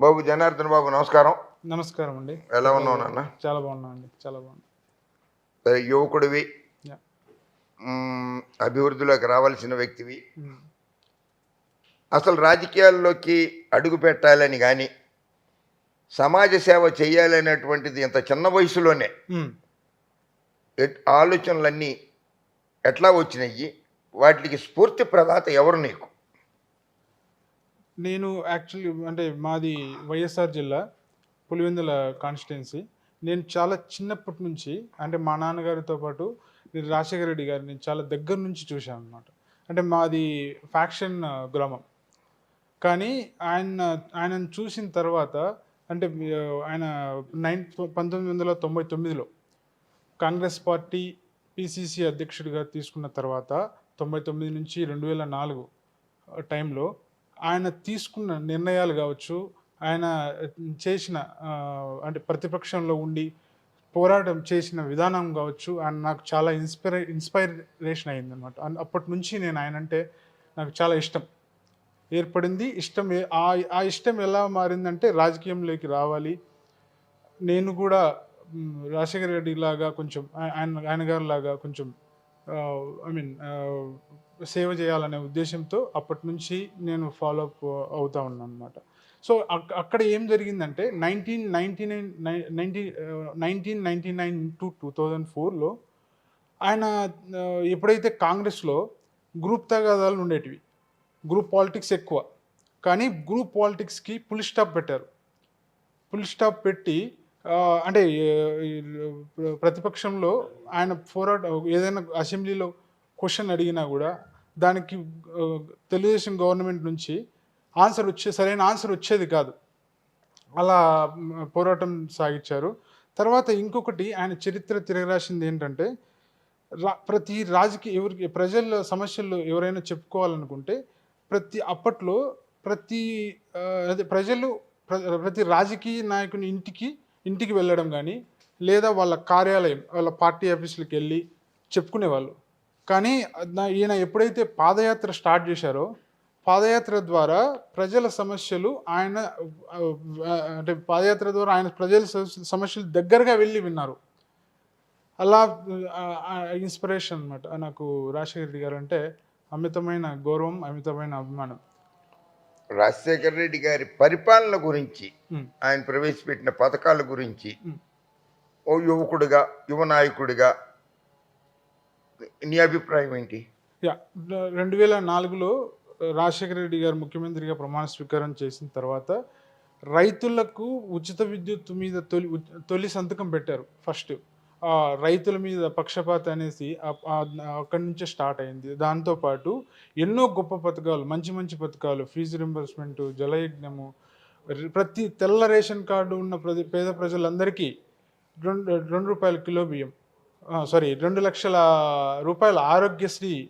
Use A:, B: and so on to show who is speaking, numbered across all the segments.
A: బాబు జనార్దన్ బాబు నమస్కారం.
B: నమస్కారం అండి.
A: ఎలా ఉన్నావు నాన్న?
B: చాలా బాగున్నా అండి చాలా బాగున్నా.
A: యువకుడివి. అభివృద్ధిలోకి రావాల్సిన వ్యక్తివి. అసలు రాజకీయాల్లోకి అడుగు పెట్టాలని కానీ సమాజ సేవ చేయాలనేటువంటిది ఇంత చిన్న వయసులోనే ఆలోచనలన్నీ ఎట్లా వచ్చినాయి? వాటికి స్ఫూర్తి ప్రదాత ఎవరు నీకు?
B: నేను యాక్చువల్లీ అంటే మాది వైఎస్ఆర్ జిల్లా పులివెందుల కాన్స్టిట్యున్సీ నేను చాలా చిన్నప్పటి నుంచి అంటే మా నాన్నగారితో పాటు నేను రాజశేఖర రెడ్డి గారిని చాలా దగ్గర నుంచి చూశాను అనమాట అంటే మాది ఫ్యాక్షన్ గ్రామం. కానీ ఆయన ఆయనను చూసిన తర్వాత అంటే ఆయన నైన్ పంతొమ్మిది వందల తొంభై తొమ్మిదిలో కాంగ్రెస్ పార్టీ పిసిసి అధ్యక్షుడిగా తీసుకున్న తర్వాత తొంభై తొమ్మిది నుంచి రెండు వేల నాలుగు టైంలో ఆయన తీసుకున్న నిర్ణయాలు కావచ్చు ఆయన చేసిన అంటే ప్రతిపక్షంలో ఉండి పోరాటం చేసిన విధానం కావచ్చు ఆయన నాకు చాలా ఇన్స్పైర్ ఇన్స్పైరేషన్ అయింది అనమాట అప్పటి నుంచి నేను ఆయన అంటే నాకు చాలా ఇష్టం. ఏర్పడింది ఇష్టం ఆ ఆ ఇష్టం ఎలా మారిందంటే రాజకీయంలోకి రావాలి. నేను కూడా మ్, రాజశేఖర రెడ్డి లాగా కొంచెం ఆయన ఆయన గారి లాగా కొంచెం ఐ మీన్ సేవ చేయాలనే ఉద్దేశంతో అప్పటి నుంచి నేను ఫాలో అప్ అవుతా ఉన్నాను అనమాట సో అక్కడ ఏం జరిగిందంటే nineteen ninety nine ninety nineteen ninety nine to two thousand ఫోర్లో ఆయన uh, ఎప్పుడైతే కాంగ్రెస్లో గ్రూప్ తగాదాలు ఉండేటివి గ్రూప్ పాలిటిక్స్ ఎక్కువ కానీ గ్రూప్ పాలిటిక్స్కి ఫుల్ స్టాప్ పెట్టారు. ఫుల్ స్టాప్ పెట్టి uh, అంటే ప్రతిపక్షంలో ఆయన పోరాట ఏదైనా అసెంబ్లీలో క్వశ్చన్ అడిగినా కూడా దానికి తెలుగుదేశం గవర్నమెంట్ నుంచి ఆన్సర్ వచ్చే సరైన ఆన్సర్ వచ్చేది కాదు. అలా పోరాటం సాగించారు. తర్వాత ఇంకొకటి ఆయన చరిత్ర తిరగరాసింది ఏంటంటే రా ప్రతి రాజకీయ ఎవరికి ప్రజల సమస్యలు ఎవరైనా చెప్పుకోవాలనుకుంటే ప్రతి అప్పట్లో ప్రతి అదే ప్రజలు ప్ర- ప్రతి రాజకీయ నాయకుని ఇంటికి ఇంటికి వెళ్ళడం కానీ లేదా వాళ్ళ కార్యాలయం వాళ్ళ పార్టీ ఆఫీసులకు వెళ్ళి చెప్పుకునేవాళ్ళు. కానీ ఈయన ఎప్పుడైతే పాదయాత్ర స్టార్ట్ చేశారో పాదయాత్ర ద్వారా ప్రజల సమస్యలు ఆయన అంటే పాదయాత్ర ద్వారా ఆయన ప్రజల సమస్యలు దగ్గరగా వెళ్ళి విన్నారు. అలా ఇన్స్పిరేషన్ అనమాట నాకు రాజశేఖర రెడ్డి గారు అంటే అమితమైన గౌరవం అమితమైన అభిమానం.
A: రాజశేఖర రెడ్డి గారి పరిపాలన గురించి ఆయన ప్రవేశపెట్టిన పథకాల గురించి. ఓ యువకుడిగా యువ నాయకుడిగా నీ అభిప్రాయం ఏంటి?
B: యా రెండు వేల నాలుగులో రాజశేఖర రెడ్డి గారు ముఖ్యమంత్రిగా ప్రమాణ స్వీకారం చేసిన తర్వాత రైతులకు ఉచిత విద్యుత్ మీద తొలి తొలి సంతకం పెట్టారు ఫస్ట్. ఆ రైతుల మీద పక్షపాత అనేసి అక్కడి నుంచే స్టార్ట్ అయింది. దాంతోపాటు ఎన్నో గొప్ప పథకాలు మంచి మంచి పథకాలు ఫీజు రింబర్స్మెంట్ జలయజ్ఞము ప్రతి తెల్ల రేషన్ కార్డు ఉన్న ప్రతి పేద ప్రజలందరికీ రెండు రెండు రూపాయల కిలో బియ్యం సారీ రెండు లక్షల రూపాయల ఆరోగ్యశ్రీ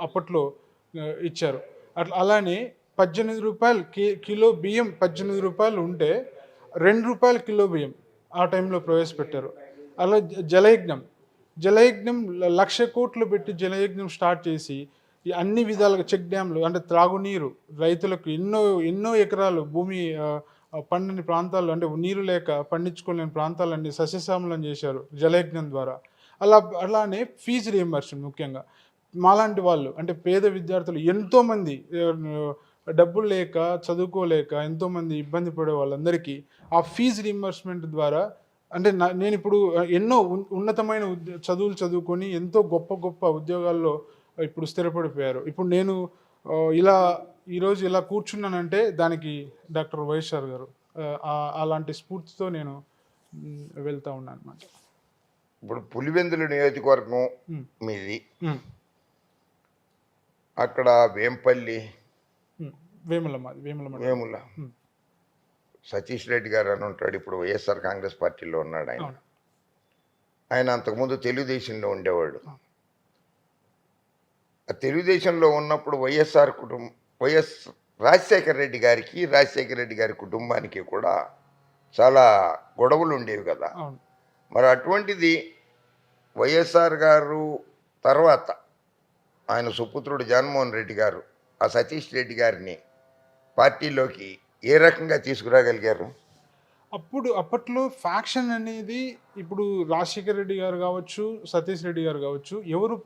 B: అప్పట్లో ఇచ్చారు. అట్లా అలానే పద్దెనిమిది రూపాయలు కి కిలో బియ్యం పద్దెనిమిది రూపాయలు ఉంటే రెండు రూపాయల కిలో బియ్యం ఆ టైంలో ప్రవేశపెట్టారు. అలా జలయజ్ఞం. జలయజ్ఞం ల- లక్ష కోట్లు పెట్టి జలయజ్ఞం స్టార్ట్ చేసి అన్ని విధాలుగా చెక్ డ్యామ్లు అంటే త్రాగునీరు రైతులకు ఎన్నో ఎన్నో ఎకరాలు భూమి పండని ప్రాంతాలు అంటే నీరు లేక పండించుకోలేని ప్రాంతాలన్నీ సస్యశ్యామలం చేశారు జలయజ్ఞం ద్వారా. అలా అలానే ఫీజు రియంబర్షన్ ముఖ్యంగా. మాలాంటి వాళ్ళు అంటే పేద విద్యార్థులు ఎంతోమంది డబ్బులు లేక చదువుకోలేక ఎంతోమంది ఇబ్బంది పడే వాళ్ళందరికీ ఆ ఫీజు రియంబర్స్మెంట్ ద్వారా అంటే నా- నేను ఇప్పుడు ఎన్నో ఉన్నతమైన చదువులు చదువుకొని ఎంతో గొప్ప గొప్ప ఉద్యోగాల్లో ఇప్పుడు స్థిరపడిపోయారు. ఇప్పుడు నేను ఇలా ఈరోజు ఇలా కూర్చున్నానంటే దానికి డాక్టర్ వైఎస్ఆర్ గారు అలాంటి స్ఫూర్తితో నేను వెళ్తా ఉన్నాను అనమాట
A: ఇప్పుడు పులివెందుల నియోజకవర్గం మీది. అక్కడ వేంపల్లి.
B: వేముల మాది వేముల.
A: సతీష్ రెడ్డి గారు అని ఉంటాడు ఇప్పుడు వైఎస్ఆర్ కాంగ్రెస్ పార్టీలో ఉన్నాడు ఆయన. ఆయన అంతకుముందు తెలుగుదేశంలో ఉండేవాడు. ఆ తెలుగుదేశంలో ఉన్నప్పుడు వైఎస్ఆర్ కుటుంబం వైఎస్ రాజశేఖర రెడ్డి గారికి రాజశేఖర రెడ్డి గారి కుటుంబానికి కూడా చాలా గొడవలు ఉండేవి కదా. మరి అటువంటిది వైఎస్ఆర్ గారు తర్వాత ఆయన సుపుత్రుడు జగన్మోహన్ రెడ్డి గారు ఆ సతీష్ రెడ్డి గారిని పార్టీలోకి ఏ రకంగా తీసుకురాగలిగారు?
B: అప్పుడు అప్పట్లో ఫ్యాక్షన్ అనేది ఇప్పుడు రాజశేఖర రెడ్డి గారు కావచ్చు సతీష్ రెడ్డి గారు కావచ్చు ఎవరు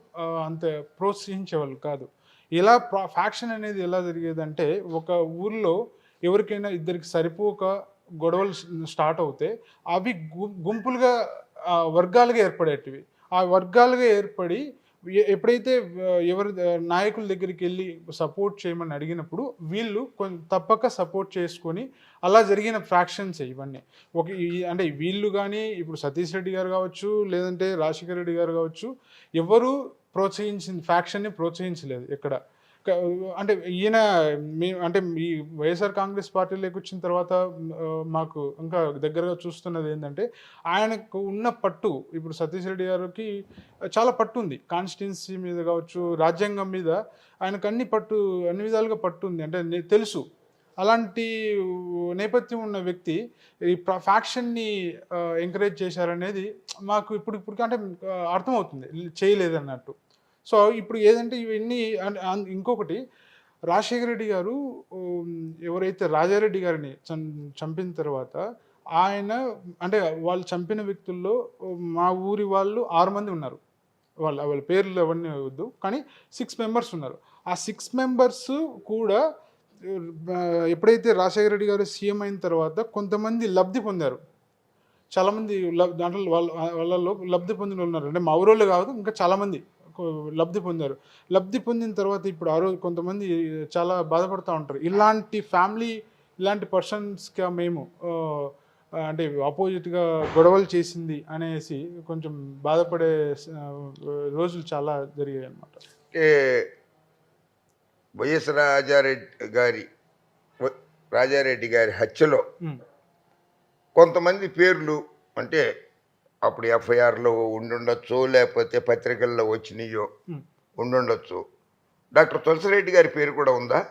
B: అంత ప్రోత్సహించేవాళ్ళు కాదు. ఎలా ఫ్యాక్షన్ అనేది ఎలా జరిగేదంటే ఒక ఊర్లో ఎవరికైనా ఇద్దరికి సరిపోక గొడవలు స్టార్ట్ అవుతే అవి గుంపులుగా వర్గాలుగా ఏర్పడేటివి. ఆ వర్గాలుగా ఏర్పడి ఎప్పుడైతే ఎవరి నాయకుల దగ్గరికి వెళ్ళి సపోర్ట్ చేయమని అడిగినప్పుడు వీళ్ళు కొంచెం తప్పక సపోర్ట్ చేసుకొని అలా జరిగిన ఫ్రాక్షన్స్ ఇవన్నీ. ఒక అంటే వీళ్ళు కానీ ఇప్పుడు సతీష్ రెడ్డి గారు కావచ్చు లేదంటే రాజశేఖర రెడ్డి గారు కావచ్చు ఎవరు ప్రోత్సహించింది ఫ్యాక్షన్ని ప్రోత్సహించలేదు ఎక్కడ. అంటే ఈయన మీ అంటే ఈ వైఎస్ఆర్ కాంగ్రెస్ పార్టీలోకి వచ్చిన తర్వాత మాకు ఇంకా దగ్గరగా చూస్తున్నది ఏంటంటే ఆయనకు ఉన్న పట్టు ఇప్పుడు సతీష్ రెడ్డి గారికి చాలా పట్టు ఉంది. కాన్స్టిట్యున్సీ మీద కావచ్చు రాజ్యాంగం మీద ఆయనకు అన్ని పట్టు అన్ని విధాలుగా పట్టు ఉంది. అంటే తెలుసు. అలాంటి నేపథ్యం ఉన్న వ్యక్తి ఈ ఫ్యాక్షన్ని ఎంకరేజ్ చేశారనేది మాకు ఇప్పుడు ఇప్పుడు అంటే అర్థమవుతుంది. చేయలేదన్నట్టు. సో ఇప్పుడు ఏదంటే ఇవన్నీ ఇంకొకటి రాజశేఖర రెడ్డి గారు ఎవరైతే రాజారెడ్డి గారిని చం- చంపిన తర్వాత ఆయన అంటే వాళ్ళు చంపిన వ్యక్తుల్లో మా ఊరి వాళ్ళు ఆరు మంది ఉన్నారు. వాళ్ళ వాళ్ళ పేర్లు అవన్నీ వద్దు కానీ సిక్స్ మెంబర్స్ ఉన్నారు. ఆ సిక్స్ మెంబర్స్ కూడా ఎప్పుడైతే రాజశేఖర రెడ్డి గారు సీఎం అయిన తర్వాత కొంతమంది లబ్ధి పొందారు. చాలామంది లబ్ దాంట్లో వాళ్ళ వాళ్ళలో లబ్ధి పొందిన ఉన్నారు. అంటే మా ఊరోళ్ళు కాదు ఇంకా చాలామంది. లబ్ధి పొందారు. లబ్ధి పొందిన తర్వాత ఇప్పుడు ఆ రోజు కొంతమంది చాలా బాధపడుతూ ఉంటారు. ఇలాంటి ఫ్యామిలీ ఇలాంటి పర్సన్స్గా మేము అంటే ఆపోజిట్గా గొడవలు చేసింది అనేసి కొంచెం బాధపడే రోజులు చాలా జరిగాయి అన్నమాట
A: అంటే వైఎస్ రాజారెడ్డి గారి రాజారెడ్డి గారి హత్యలో కొంతమంది పేర్లు అంటే అప్పుడు ఎఫ్ఐఆర్లో ఉండుండొచ్చు లేకపోతే పత్రికల్లో వచ్చినాయో. ఉండుండొచ్చు. డాక్టర్ తులసిరెడ్డి గారి పేరు కూడా ఉందా?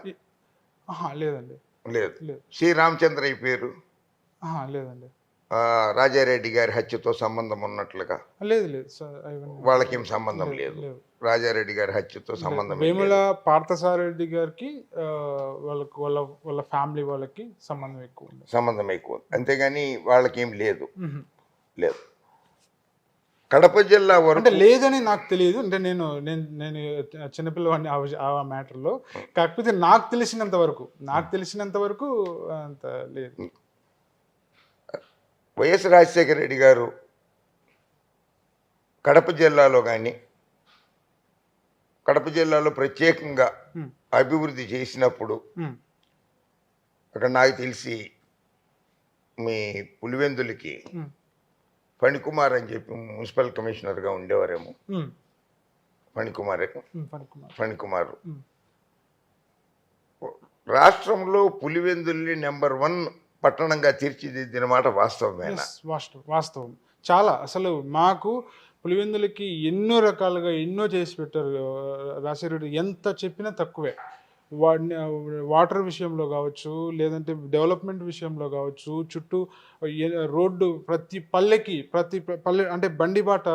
B: లేదండి.
A: లేదు.
B: లేదు.
A: సి రామచంద్రయ్య పేరు
B: లేదండి.
A: రాజారెడ్డి గారి హత్యతో సంబంధం ఉన్నట్లుగా?
B: లేదు లేదు
A: వాళ్ళకేం సంబంధం లేదు రాజారెడ్డి గారి హత్యతో సంబంధం
B: వేముల
A: లేదు.
B: పార్థసారథి గారికి వాళ్ళకి వాళ్ళ వాళ్ళ ఫ్యామిలీ వాళ్ళకి సంబంధం ఎక్కువ ఉంది.
A: సంబంధం ఎక్కువ అంతేగాని వాళ్ళకేం లేదు. లేదు. కడప జిల్లా
B: అంటే
A: వరకు
B: లేదని నాకు తెలియదు అంటే నేను నేను నేను చిన్నపిల్లవాడిని ఆ మ్యాటర్లో కాకపోతే నాకు తెలిసినంత వరకు నాకు తెలిసినంత వరకు అంత లేదు
A: వైఎస్ రాజశేఖర రెడ్డి గారు కడప జిల్లాలో కానీ కడప జిల్లాలో ప్రత్యేకంగా. అభివృద్ధి చేసినప్పుడు. అక్కడ నాకు తెలిసి మీ పులివెందులకి. ఫణికుమార్ అని చెప్పి మున్సిపల్ కమిషనర్గా ఉండేవారేమో. ఫణికుమార్ ఫణికుమార్. రాష్ట్రంలో పులివెందుల్ని నెంబర్ వన్ పట్టణంగా తీర్చిదిద్దిన మాట వాస్తవమేనా?
B: Yes, వాస్తవం వాస్తవం. చాలా అసలు మాకు పులివెందులకి ఎన్నో రకాలుగా ఎన్నో చేసి పెట్టారు రాజశేఖరెడ్డి ఎంత చెప్పినా తక్కువే. వాడిని వాటర్ విషయంలో కావచ్చు లేదంటే డెవలప్మెంట్ విషయంలో కావచ్చు చుట్టూ రోడ్డు ప్రతి పల్లెకి ప్రతి పల్లె అంటే బండిబాట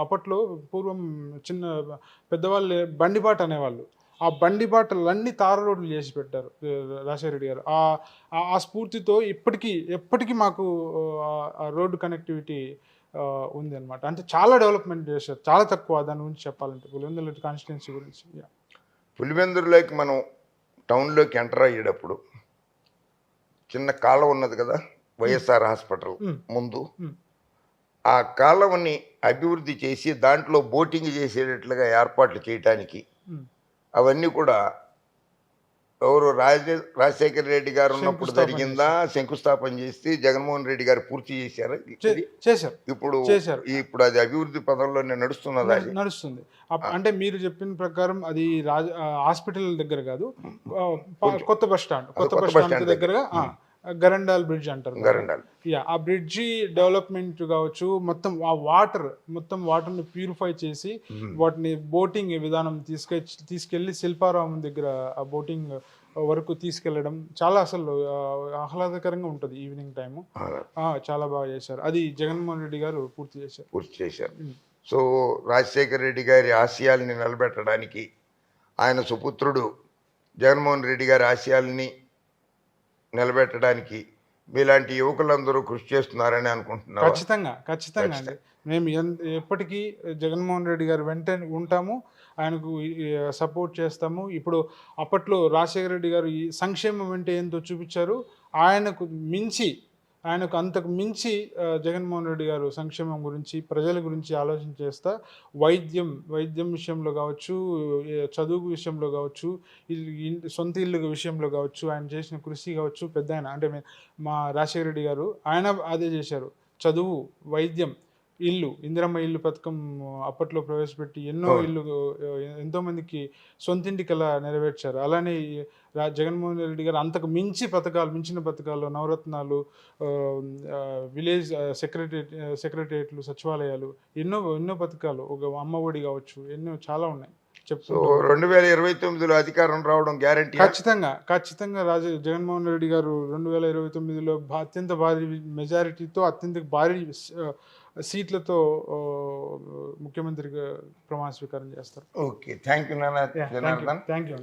B: అప్పట్లో పూర్వం చిన్న పెద్దవాళ్ళు బండిబాట అనేవాళ్ళు. ఆ బండి బాటలన్నీ తార రోడ్లు చేసి పెట్టారు రాజశేఖరెడ్డి రెడ్డి గారు. ఆ ఆ- స్ఫూర్తితో ఇప్పటికీ ఎప్పటికీ మాకు ఆ- రోడ్డు కనెక్టివిటీ ఉంది అనమాట అంటే చాలా డెవలప్మెంట్ చేశారు చాలా తక్కువ. దాని గురించి చెప్పాలంటే పులివెందుల కాన్స్టిట్యున్సీ గురించి Yeah.
A: పులివెందుల్లోకి మనం టౌన్లోకి ఎంటర్ అయ్యేటప్పుడు చిన్న కాలువ ఉన్నది కదా వైఎస్ఆర్ హాస్పిటల్. ముందు. ఆ కాలువని అభివృద్ధి చేసి దాంట్లో బోటింగ్ చేసేటట్లుగా ఏర్పాట్లు చేయటానికి. అవన్నీ కూడా ఎవరు రాజ రాజశేఖర రెడ్డి గారు ఉన్నప్పుడు జరిగిందా? శంకుస్థాపన చేసి జగన్మోహన్ రెడ్డి గారు పూర్తి చేశారా?
B: చేశారు.
A: ఇప్పుడు
B: చేశారు.
A: ఇప్పుడు అది అభివృద్ధి పదంలోనే నడుస్తున్నదా?
B: నడుస్తుంది. అంటే మీరు చెప్పిన ప్రకారం అది రాజ హాస్పిటల్ దగ్గర కాదు కొత్త బస్ స్టాండ్ కొత్త బస్ స్టాండ్ దగ్గరగా గరండాల్ బ్రిడ్జ్ అంటారు.
A: గరండాలు.
B: యా ఆ బ్రిడ్జి డెవలప్మెంట్ కావచ్చు మొత్తం ఆ వాటర్ మొత్తం వాటర్ని ప్యూరిఫై చేసి వాటిని బోటింగ్ విధానం తీసుకె తీసుకెళ్ళి శిల్పారామం దగ్గర ఆ బోటింగ్ వరకు తీసుకెళ్ళడం చాలా అసలు ఆహ్లాదకరంగా ఉంటుంది ఈవినింగ్ టైము చాలా బాగా చేశారు. అది జగన్మోహన్ రెడ్డి గారు పూర్తి చేశారు.
A: పూర్తి చేశారు.
B: మ్మ్.
A: సో రాజశేఖర రెడ్డి గారి ఆశయాల్ని నిలబెట్టడానికి ఆయన సుపుత్రుడు జగన్మోహన్ రెడ్డి గారి ఆశయాల్ని నిలబెట్టడానికి మీలాంటి యువకులందరూ కృషి చేస్తున్నారని అనుకుంటున్నావా?
B: ఖచ్చితంగా ఖచ్చితంగా అండి. మేము ఎప్పటికీ జగన్మోహన్ రెడ్డి గారు వెంట ఉంటాము ఆయనకు సపోర్ట్ చేస్తాము. ఇప్పుడు అప్పట్లో రాజశేఖర రెడ్డి గారు ఈ సంక్షేమం అంటే ఏంటో చూపించారు. ఆయనకు మించి ఆయనకు అంతకు మించి జగన్మోహన్ రెడ్డి గారు సంక్షేమం గురించి ప్రజల గురించి ఆలోచన చేస్తా. వైద్యం వైద్యం విషయంలో కావచ్చు చదువు విషయంలో కావచ్చు సొంత ఇల్లు విషయంలో కావచ్చు ఆయన చేసిన కృషి కావచ్చు పెద్ద ఆయన అంటే మా రాజశేఖర రెడ్డి గారు ఆయన అదే చేశారు. చదువు వైద్యం ఇల్లు ఇందిరమ్మ ఇల్లు పథకం అప్పట్లో ప్రవేశపెట్టి ఎన్నో. ఇల్లు ఎంతో మందికి సొంతింటి కల నెరవేర్చారు. అలానే జగన్మోహన్ రెడ్డి గారు అంతకు మించి పథకాలు మించిన పథకాలు నవరత్నాలు విలేజ్ ఆ, సెక్రటరీ సెక్రటరియట్లు సచివాలయాలు ఎన్నో ఎన్నో పథకాలు ఒక అమ్మ ఒడి కావచ్చు ఎన్నో చాలా ఉన్నాయి.
A: సో
B: చెప్తూ
A: రెండు వేల ఇరవై తొమ్మిదిలో అధికారం రావడం గ్యారంటీ
B: ఖచ్చితంగా ఖచ్చితంగా రాజ జగన్మోహన్ రెడ్డి గారు రెండు వేల ఇరవై తొమ్మిదిలో అత్యంత భారీ మెజారిటీతో అత్యంత భారీ సీట్లతో ఆ, ముఖ్యమంత్రిగా ప్రమాణ స్వీకారం చేస్తారు.
A: ఓకే థ్యాంక్ యూ నాన్న జనార్దన్
B: థ్యాంక్ యూ